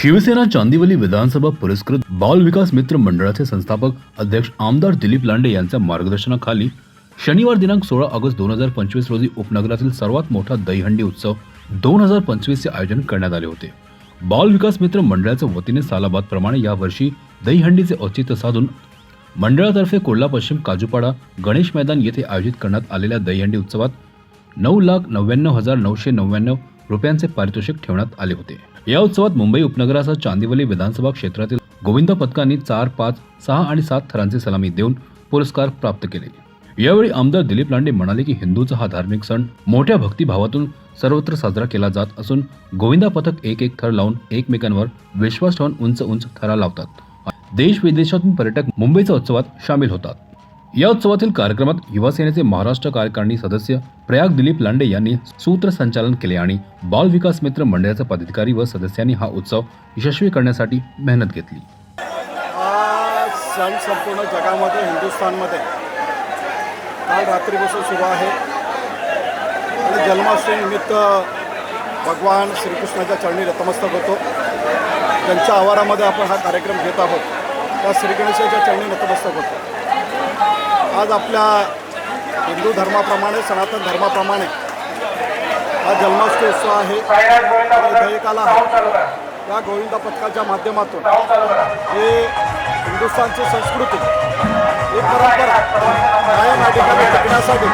शिवसेना चांदिवली विधानसभा पुरस्कृत बाल विकास मित्र मंडळाचे संस्थापक अध्यक्ष आमदार दिलीप लांडे यांच्या मार्गदर्शनाखाली शनिवार दिनांक सोळा ऑगस्ट दोन हजार पंचवीस रोजी उपनगरातील सर्वात मोठा दहीहंडी उत्सव दोन हजार पंचवीसचे आयोजन करण्यात आले होते. बाल विकास मित्र मंडळाच्या वतीने सालाबादप्रमाणे यावर्षी दहीहंडीचे औचित्य साधून मंडळातर्फे कोल्हा पश्चिम काजूपाडा गणेश मैदान येथे आयोजित करण्यात आलेल्या दहीहंडी उत्सवात नऊ लाख नव्याण्णव हजार नऊशे नव्याण्णव रुपयांचे पारितोषिक ठेवण्यात आले होते. या उत्सवात मुंबई उपनगरासह चांदिवली विधानसभा क्षेत्रातील गोविंद पथकांनी चार पाच सहा आणि सात थरांची सलामी देऊन पुरस्कार प्राप्त केले. यावेळी आमदार दिलीप लांडे म्हणाले की हिंदूचा हा धार्मिक सण मोठ्या भक्तिभावातून सर्वत्र साजरा केला जात असून गोविंदा पथक एक एक थर लावून एकमेकांवर विश्वास ठेवून उंच उंच थरा लावतात. देश विदेशातून पर्यटक मुंबईच्या उत्सवात सामील होतात. या उत्सवातील कार्यक्रमात युवासेनेचे महाराष्ट्र कार्यकारिणी सदस्य प्रयाग दिलीप लांडे यांनी सूत्रसंचालन केले आणि बाल विकास मित्र मंडळाचे पदाधिकारी व सदस्यांनी हा उत्सव यशस्वी करण्यासाठी मेहनत घेतली. सण संपूर्ण जगामध्ये हिंदुस्थानमध्ये काल रात्रीपासून सुरू आहे. आणि जन्माष्टमीनिमित्त भगवान श्रीकृष्णाच्या चरणी नतमस्तक होतो. त्यांच्या आवारामध्ये आपण हा कार्यक्रम घेत आहोत. त्या श्रीगणेशाच्या चरणी नतमस्तक होतो. आज आपल्या हिंदू धर्माप्रमाणे सनातन धर्माप्रमाणे हा जन्माष्टमी उत्सव आहे. आणि आहे. या गोविंदा पथकाच्या माध्यमातून हे हिंदुस्थानची संस्कृती ही परंपरा कायम या ठिकाणी टिकण्यासाठी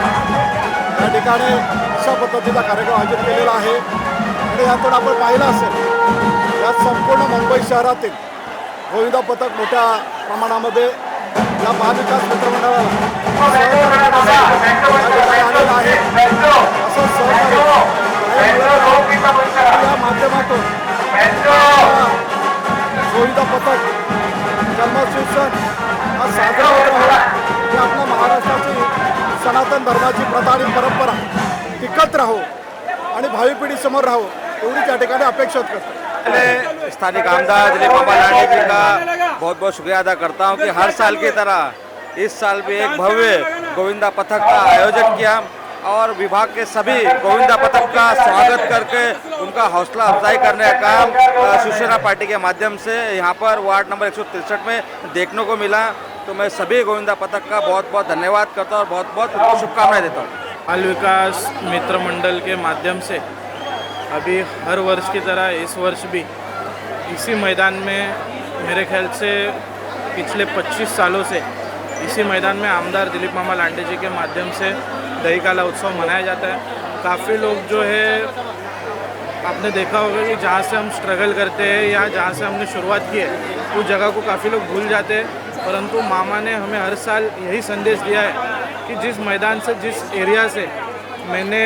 या ठिकाणी अशा पद्धतीचा कार्यक्रम आयोजित केलेला आहे. आणि यातून आपण पाहिलं असेल यात संपूर्ण मुंबई शहरातील गोविंदा पथक मोठ्या प्रमाणामध्ये या महाविकास मित्रमंडळाला आहे. असं सहकार्य या माध्यमातून. गोविंदा पथक. जन्माष्टमी सण. हा साजरा होत राहू ही आपल्या महाराष्ट्राची सनातन धर्माची प्रथा आणि परंपरा. टिकत राहो आणि भावी पिढी समोर राहो. एवढीच या ठिकाणी अपेक्षा करतो. पहले स्थानीय आमदार दिलीप बाबा लांडे जी का बहुत बहुत शुक्रिया अदा करता हूँ कि हर साल की तरह इस साल भी एक भव्य गोविंदा पथक का आयोजन किया और विभाग के सभी गोविंदा पथक का स्वागत करके उनका हौसला अफजाई करने का काम शिवसेना पार्टी के माध्यम से यहाँ पर वार्ड नंबर एक में देखने को मिला। तो मैं सभी गोविंदा पथक का बहुत बहुत धन्यवाद करता हूँ और बहुत बहुत शुभकामनाएँ देता हूँ। बाल विकास मित्र मंडल के माध्यम से अभी हर वर्ष की तरह इस वर्ष भी इसी मैदान में मेरे ख्याल से पिछले 25 सालों से इसी मैदान में आमदार दिलीप मामा लांडे जी के माध्यम से दही काला उत्सव मनाया जाता है। काफ़ी लोग जो है, आपने देखा होगा कि जहाँ से हम स्ट्रगल करते हैं या जहाँ से हमने शुरुआत की है, उस जगह को काफ़ी लोग भूल जाते हैं। परंतु मामा ने हमें हर साल यही संदेश दिया है कि जिस मैदान से, जिस एरिया से मैंने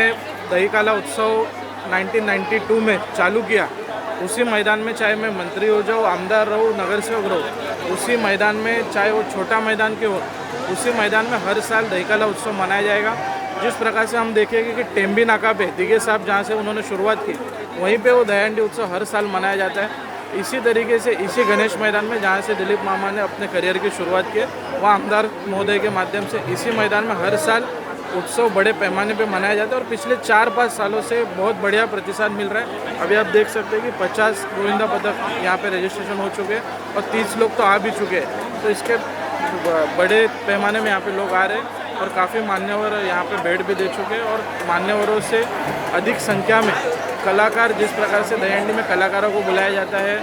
दही काला उत्सव 1992 में चालू किया। उसी मैदान में चाहे मैं मंत्री हो जाऊँ, आमदार रहूँ नगर सेवक रहूँ, उसी मैदान में चाहे वो छोटा मैदान के हो, उसी मैदान में हर साल दही काला उत्सव मनाया जाएगा। जिस प्रकार से हम देखेंगे कि टेम्बी नाका पे दिगे साहब जहाँ से उन्होंने शुरुआत की, वहीं पे वो दयाहंडी उत्सव हर साल मनाया जाता है। इसी तरीके से इसी गणेश मैदान में जहाँ से दिलीप मामा ने अपने करियर की शुरुआत की वहाँ आमदार महोदय के माध्यम से इसी मैदान में हर साल उत्सव बड़े पैमाने पे मनाया जाता है और पिछले चार पाँच सालों से बहुत बढ़िया प्रतिसाद मिल रहा है। अभी आप देख सकते हैं कि पचास गोविंदा पदक यहाँ पे रजिस्ट्रेशन हो चुके हैं और तीस लोग तो आ भी चुके हैं। तो इसके बड़े पैमाने में यहाँ पे लोग आ रहे हैं और काफ़ी मान्यवर यहाँ पे भेंट भी दे चुके हैं और मान्यवरों से अधिक संख्या में कलाकार, जिस प्रकार से दहीहंडी में कलाकारों को बुलाया जाता है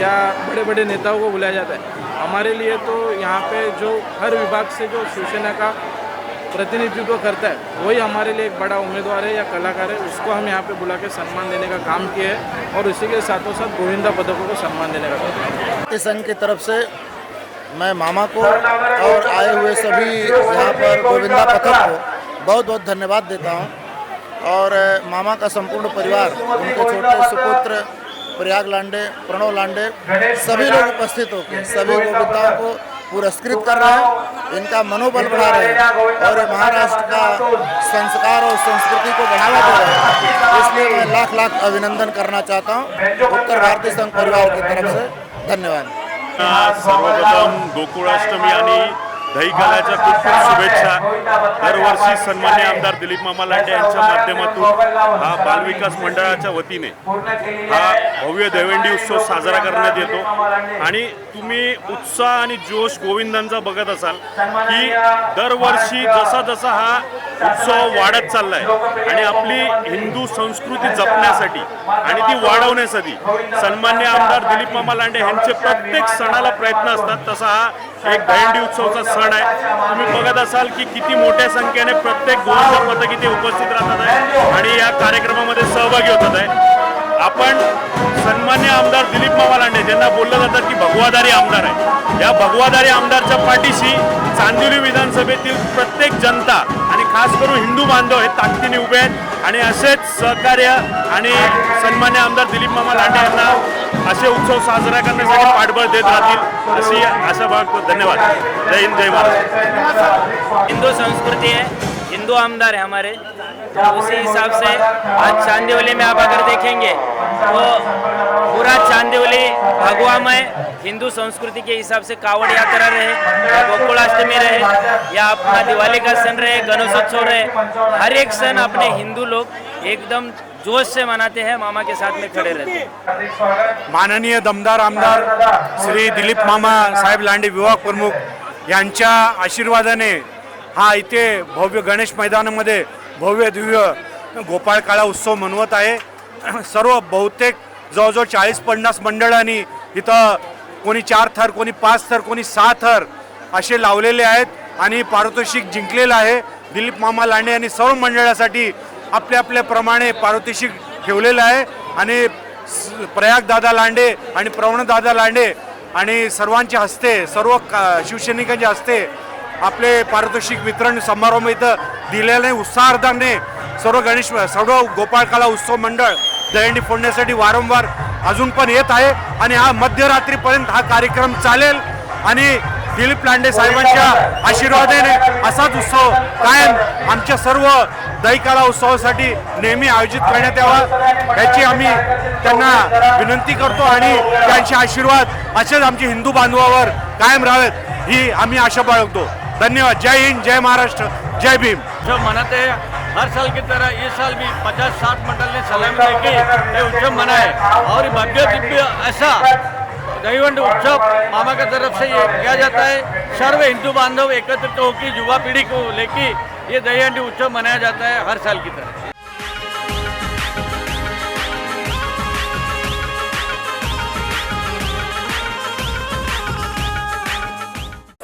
या बड़े बड़े नेताओं को बुलाया जाता है। हमारे लिए तो यहाँ पे जो हर विभाग से जो शिवसेना का प्रतिनिधित्व करता है। वही हमारे लिए एक बड़ा उम्मीदवार है या कलाकार है, उसको हम यहाँ पे बुला के सम्मान देने का काम किया है और इसी के साथों साथ गोविंदा पदकों को सम्मान देने का काम किया संघ की तरफ़ से मैं मामा को और आए हुए सभी यहाँ पर गोविंदा पथक को बहुत बहुत धन्यवाद देता हूँ। और मामा का संपूर्ण परिवार, उनके छोटे सुपुत्र प्रयाग लांडे, प्रणव लांडे, सभी लोग उपस्थित होकर सभी गोविंदाओं को पुरस्कृत कर रहे हैं इनका मनोबल बढ़ा रहे हैं और महाराष्ट्र का संस्कार और संस्कृति को बढ़ावा दे रहे हैं। इसलिए मैं लाख लाख अभिनंदन करना चाहता हूँ उत्तर भारतीय संघ परिवार की तरफ से। धन्यवाद। सर्वप्रथम गोकुळाष्टमी आणि दहीकालाच्या खूप खूप शुभेच्छा. दरवर्षी सन्मान्य आमदार दिलीप मामा लांडे यांच्या माध्यमातून हा बालविकास मंडळाच्या वतीने हा भव्य दहीहंडी उत्सव साजरा करण्यात येतो. आणि तुम्ही उत्साह आणि जोश गोविंदांचा बघत असाल की दरवर्षी जसा जसा हा उत्सव वाढत चाललाय आणि आपली हिंदू संस्कृती जपण्यासाठी आणि ती वाढवण्यासाठी सन्मान्य आमदार दिलीप मामा लांडे यांचे प्रत्येक सणाला प्रयत्न असतात तसा हा एक दहीहंडी उत्सवचा सण आहे. तुम्ही बघत असाल की किती मोठ्या संख्येने प्रत्येक गोविंद पथक इथे उपस्थित राहतात आहे आणि या कार्यक्रमामध्ये सहभागी होतात आहे. आपण सन्मान्य आमदार दिलीप मामा लांडे ज्यांना बोललं जातं की भगवादारी आमदार आहे. या भगवादारी आमदारच्या पाठीशी चांदिवली विधानसभेतील प्रत्येक जनता आणि खास करून हिंदू बांधव हे ताकदीने उभे आहेत. आणि असेच सहकार्य आणि सन्मान्य आमदार दिलीप मामा लांडे यांना असे उत्सव साजरा करण्यासाठी पाठबळ देत राहतील अशी आशा बाळगतो धन्यवाद. जय हिंद जय महाराष्ट्र हिंदू संस्कृति है हिंदू आमदार है हमारे तो उसी हिसाब से आज चांदीवली में आप अगर देखेंगे तो पूरा चांदीवली भगवामय हिंदू संस्कृति के हिसाब से कावड़ यात्रा रहे या गोकुलाष्टमी रहे या अपना दिवाली का सन रहे गणेशोत्सव रहे हर एक सन अपने हिंदू लोग एकदम जोश से मनाते हैं मामा के साथ में खड़े रहते हैं। माननीय दमदार आमदार श्री दिलीप मामा साहेब लांडे विभाग प्रमुख यांच्या आशीर्वादाने हा इथे भव्य गणेश मैदानामध्ये भव्य दिव्य गोपाळ काळा उत्सव मनवत आहे. सर्व बहुतेक जवळजवळ चाळीस पन्नास मंडळांनी इथं कोणी चार थर कोणी पाच थर कोणी सहा थर असे लावलेले आहेत आणि पारितोषिक जिंकलेलं आहे. दिलीप मामा लांडे यांनी सर्व मंडळासाठी आपल्या आपल्याप्रमाणे पारितोषिक ठेवलेलं आहे. आणि प्रयागदादा प्रयाग दादा लांडे आणि प्रवणदादा लांडे आणि सर्वांच्या हस्ते सर्व का- शिवसैनिकांच्या हस्ते आपले पारितोषिक वितरण समारंभ इथं दिलेले उत्साहार्धाने सर्व गणेश सर्व गोपाळकाला उत्सव मंडळ दहीहंडी फोडण्यासाठी वारंवार अजून पण येत आहे. आणि हा मध्यरात्रीपर्यंत हा कार्यक्रम चालेल. आणि दिलीप लांडे साहेबांच्या आशीर्वादाने असाच उत्सव कायम आमच्या सर्व दहीकाला उत्सवासाठी नेहमी आयोजित करण्यात यावा याची आम्ही त्यांना विनंती करतो आणि त्यांचे आशीर्वाद असेच आमच्या हिंदू बांधवावर कायम राहावेत ही आम्ही आशा बाळगतो. धन्यवाद. जय हिंद जय महाराष्ट्र जय भीम. जो मनाते हैं हर साल की तरह इस साल भी 50 साठ मंडल ने सलामी देके ये उत्सव मनाए और भव्य दिव्य ऐसा दहीवंड उत्सव मामा की तरफ से ये किया जाता है। सर्व हिंदू बांधव एकत्रित होकर युवा पीढ़ी को लेकर ये दहीहंडी उत्सव मनाया जाता है हर साल की तरह।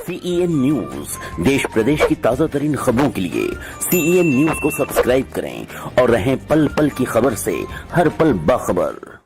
सीईएन न्यूज़ देश प्रदेश की ताज़ा तरीन खबरों के लिए सीईएन न्यूज़ को सब्सक्राइब करें और रहें पल पल की खबर से हर पल बाखबर।